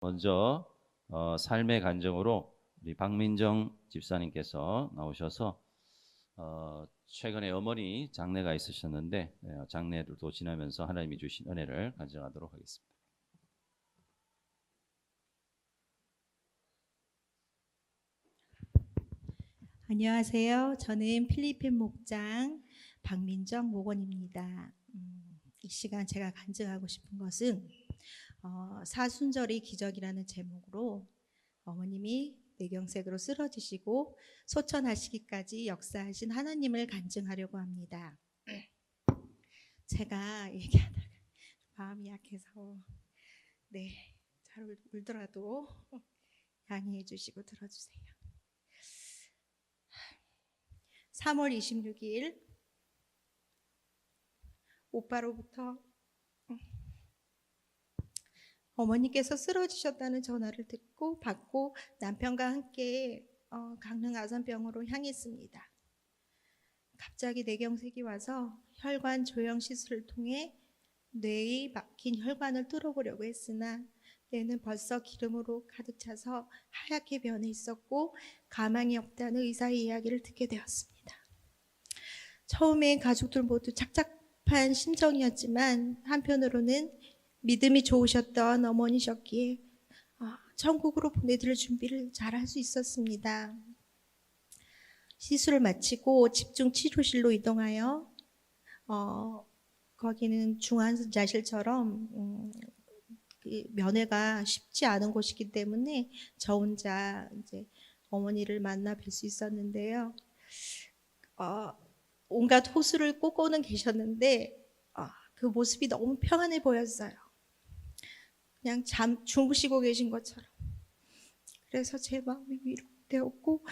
먼저 어, 삶의 간증으로 우리 박민정 집사님께서 나오셔서 어, 최근에 어머니 장례가 있으셨는데 예, 장례도 지나면서 하나님이 주신 은혜를 간증하도록 하겠습니다. 안녕하세요. 저는 필리핀 목장 박민정 목원입니다. 음, 이 시간 제가 간증하고 싶은 것은 어, 사순절의 기적이라는 제목으로 어머님이 뇌경색으로 쓰러지시고 소천하시기까지 역사하신 하나님을 간증하려고 합니다. 제가 얘기하다가 마음이 약해서 네, 잘 울- 울더라도 양해해 주시고 들어주세요. 3월 26일 오빠로부터 어머니께서 쓰러지셨다는 전화를 듣고 받고 남편과 함께 어, 강릉 아산병원으로 향했습니다. 갑자기 뇌경색이 와서 혈관 조형 시술을 통해 뇌의 막힌 혈관을 뚫어보려고 했으나 뇌는 벌써 기름으로 가득 차서 하얗게 변해 있었고 가망이 없다는 의사의 이야기를 듣게 되었습니다. 처음엔 가족들 모두 착잡한 심정이었지만 한편으로는 믿음이 좋으셨던 어머니셨기에 아, 천국으로 보내드릴 준비를 잘 할 수 있었습니다. 시술을 마치고 집중 치료실로 이동하여 어, 거기는 중환자실처럼 음, 그 면회가 쉽지 않은 곳이기 때문에 저 혼자 이제 어머니를 만나 뵐 수 있었는데요. 어, 온갖 호수를 꽂고는 계셨는데 아, 그 모습이 너무 평안해 보였어요. 그냥 잠 주무시고 계신 것처럼. 그래서 제 마음이 위로되었고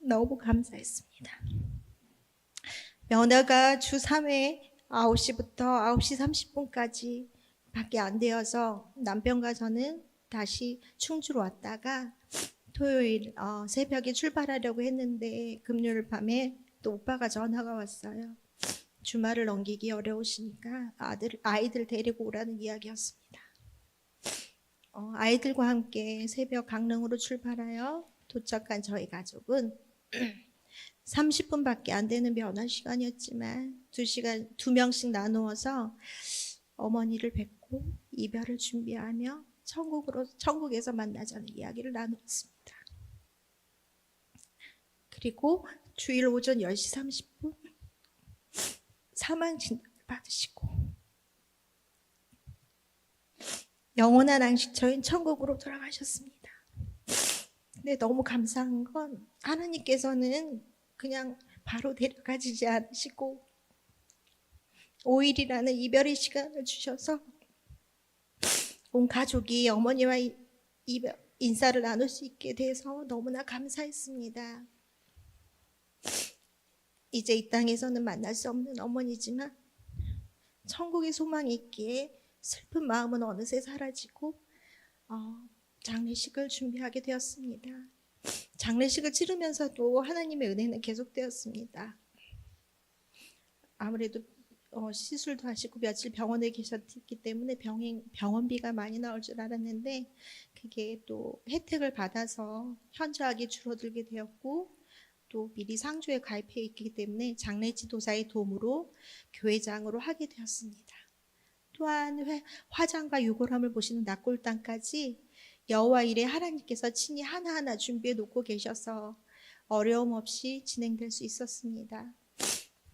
너무 감사했습니다. 면허가 주 3회 9시부터 9시 30분까지 밖에 안 되어서 남편과 저는 다시 충주로 왔다가 토요일 어, 새벽에 출발하려고 했는데 금요일 밤에 또 오빠가 전화가 왔어요. 주말을 넘기기 어려우시니까 아들 아이들 데리고 오라는 이야기였습니다. 어, 아이들과 함께 새벽 강릉으로 출발하여 도착한 저희 가족은 30분밖에 안 되는 면허 시간이었지만 두 시간 두 명씩 나누어서 어머니를 뵙고 이별을 준비하며 천국으로 천국에서 만나자는 이야기를 나누었습니다. 그리고 주일 오전 10시 30분 사망 진단을 받으시고 영원한 안식처인 천국으로 돌아가셨습니다. 근데 너무 감사한 건 하나님께서는 그냥 바로 데려가지지 않으시고 5일이라는 이별의 시간을 주셔서 온 가족이 어머니와 이- 이별, 인사를 나눌 수 있게 돼서 너무나 감사했습니다. 이제 이 땅에서는 만날 수 없는 어머니지만 천국의 소망이 있기에 슬픈 마음은 어느새 사라지고 어, 장례식을 준비하게 되었습니다. 장례식을 치르면서도 하나님의 은혜는 계속되었습니다. 아무래도 어, 시술도 하시고 며칠 병원에 계셨기 때문에 병행, 병원비가 많이 나올 줄 알았는데 그게 또 혜택을 받아서 현저하게 줄어들게 되었고 또 미리 상조에 가입해 있기 때문에 장례 지도사의 도움으로 교회장으로 하게 되었습니다. 또한 회- 화장과 유골함을 보시는 납골당까지 여호와 일에 하나님께서 친히 하나하나 준비해 놓고 계셔서 어려움 없이 진행될 수 있었습니다.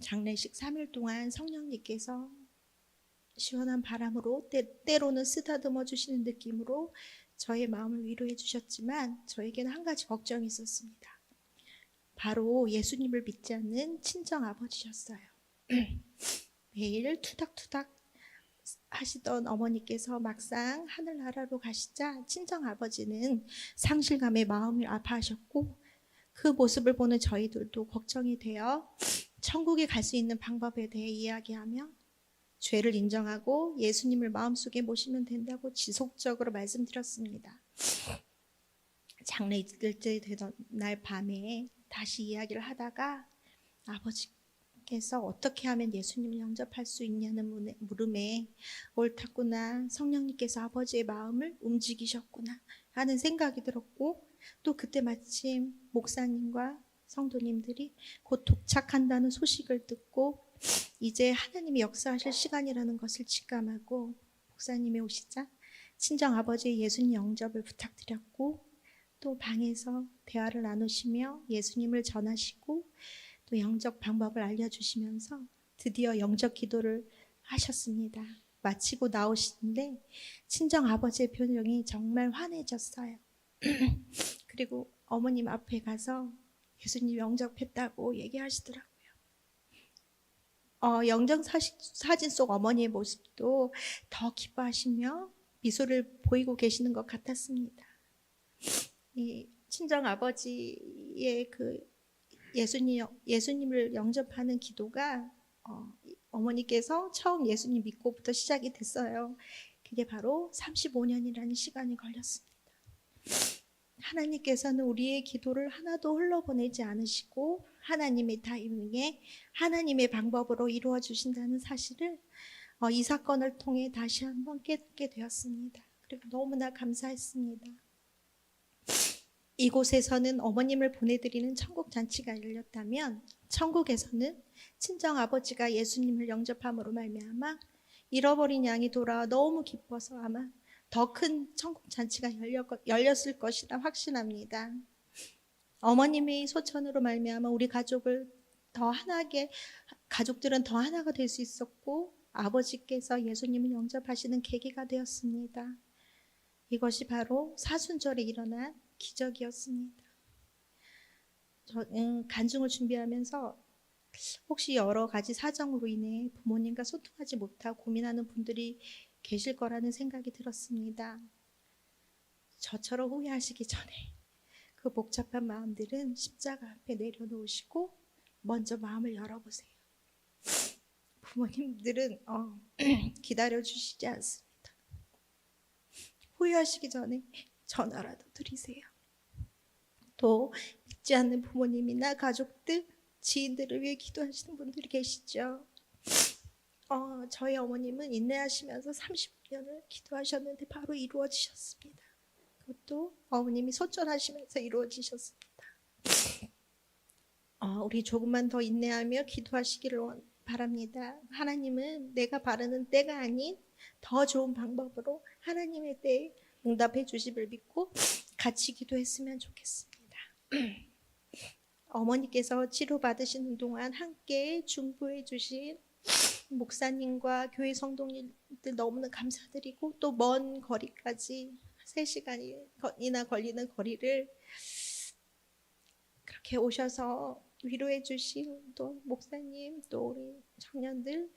장례식 3일 동안 성령님께서 시원한 바람으로 때, 때로는 쓰다듬어 주시는 느낌으로 저의 마음을 위로해 주셨지만 저에게는 한 가지 걱정이 있었습니다. 바로 예수님을 믿지 않는 친정 아버지셨어요. 매일 투닥투닥 하시던 어머니께서 막상 하늘나라로 가시자 친정 아버지는 상실감에 마음을 아파하셨고 그 모습을 보는 저희들도 걱정이 되어 천국에 갈 수 있는 방법에 대해 이야기하며 죄를 인정하고 예수님을 마음속에 모시면 된다고 지속적으로 말씀드렸습니다. 장례 일째 되던 날 밤에 다시 이야기를 하다가 아버지 어머니께서 어떻게 하면 예수님을 영접할 수 있냐는 물음에 옳았구나 성령님께서 아버지의 마음을 움직이셨구나 하는 생각이 들었고 또 그때 마침 목사님과 성도님들이 곧 도착한다는 소식을 듣고 이제 하나님이 역사하실 시간이라는 것을 직감하고 목사님이 오시자 친정 아버지의 예수님 영접을 부탁드렸고 또 방에서 대화를 나누시며 예수님을 전하시고 또 영접 방법을 알려주시면서 드디어 영접 기도를 하셨습니다. 마치고 나오시는데 친정 아버지의 표정이 정말 환해졌어요. 그리고 어머님 앞에 가서 예수님 영접했다고 얘기하시더라고요. 어, 영정 사시, 사진 속 어머니의 모습도 더 기뻐하시며 미소를 보이고 계시는 것 같았습니다. 이 친정 아버지의 그 예수님 예수님을 영접하는 기도가 어, 어머니께서 처음 예수님 믿고부터 시작이 됐어요. 그게 바로 35년이라는 시간이 걸렸습니다. 하나님께서는 우리의 기도를 하나도 흘러보내지 않으시고 하나님의 타이밍에 하나님의 방법으로 이루어 주신다는 사실을 어, 이 사건을 통해 다시 한번 깨닫게 되었습니다. 그리고 너무나 감사했습니다. 이곳에서는 어머님을 보내드리는 천국 잔치가 열렸다면 천국에서는 친정 아버지가 예수님을 영접함으로 말미암아 잃어버린 양이 돌아와 너무 기뻐서 아마 더 큰 천국 잔치가 열렸, 열렸을 것이라 확신합니다. 어머님의 소천으로 말미암아 우리 가족을 더 하나게 가족들은 더 하나가 될 수 있었고 아버지께서 예수님을 영접하시는 계기가 되었습니다. 이것이 바로 사순절에 일어난 기적이었습니다. 저, 음, 간증을 준비하면서 혹시 여러 가지 사정으로 인해 부모님과 소통하지 못하고 고민하는 분들이 계실 거라는 생각이 들었습니다. 저처럼 후회하시기 전에 그 복잡한 마음들은 십자가 앞에 내려놓으시고 먼저 마음을 열어보세요. 부모님들은 어, 기다려 주시지 않습니다. 후회하시기 전에 전화라도 드리세요. 또 믿지 않는 부모님이나 가족들, 지인들을 위해 기도하시는 분들이 계시죠. 어, 저희 어머님은 인내하시면서 30년을 기도하셨는데 바로 이루어지셨습니다. 그것도 어머님이 소천하시면서 이루어지셨습니다. 어, 우리 조금만 더 인내하며 기도하시기를 원- 바랍니다. 하나님은 내가 바르는 때가 아닌 더 좋은 방법으로 하나님의 때에 응답해 주심을 믿고 같이 기도했으면 좋겠습니다. 어머니께서 치료받으시는 동안 함께 중보해 주신 목사님과 교회 성도님들 너무나 감사드리고 또 먼 거리까지 3시간이나 걸리는 거리를 그렇게 오셔서 위로해 주신 또 목사님 또 우리 청년들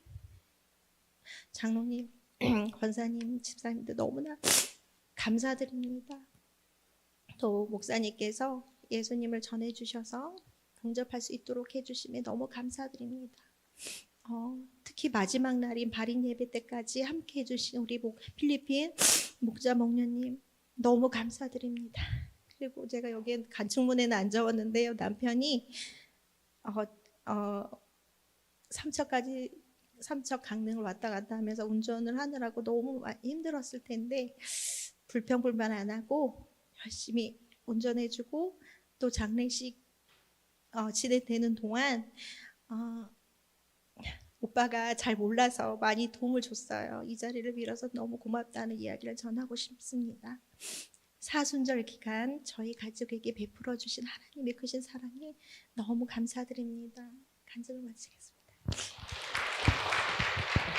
장로님 권사님 집사님들 너무나 감사드립니다. 또 목사님께서 예수님을 전해 주셔서 영접할 수 있도록 해주심에 너무 감사드립니다. 어, 특히 마지막 날인 발인 예배 때까지 함께 해주신 우리 목, 필리핀 목자 목녀님 너무 감사드립니다. 그리고 제가 여기 간축문에는 안 적었는데요. 남편이 어, 어, 삼척까지 삼척 강릉을 왔다 갔다 하면서 운전을 하느라고 너무 힘들었을 텐데 불평불만 안 하고 열심히 운전해주고 또 장례식 어, 진행되는 동안 어, 오빠가 잘 몰라서 많이 도움을 줬어요. 이 자리를 빌어서 너무 고맙다는 이야기를 전하고 싶습니다. 사순절 기간 저희 가족에게 베풀어 주신 하나님의 크신 사랑에 너무 감사드립니다. 간증을 마치겠습니다.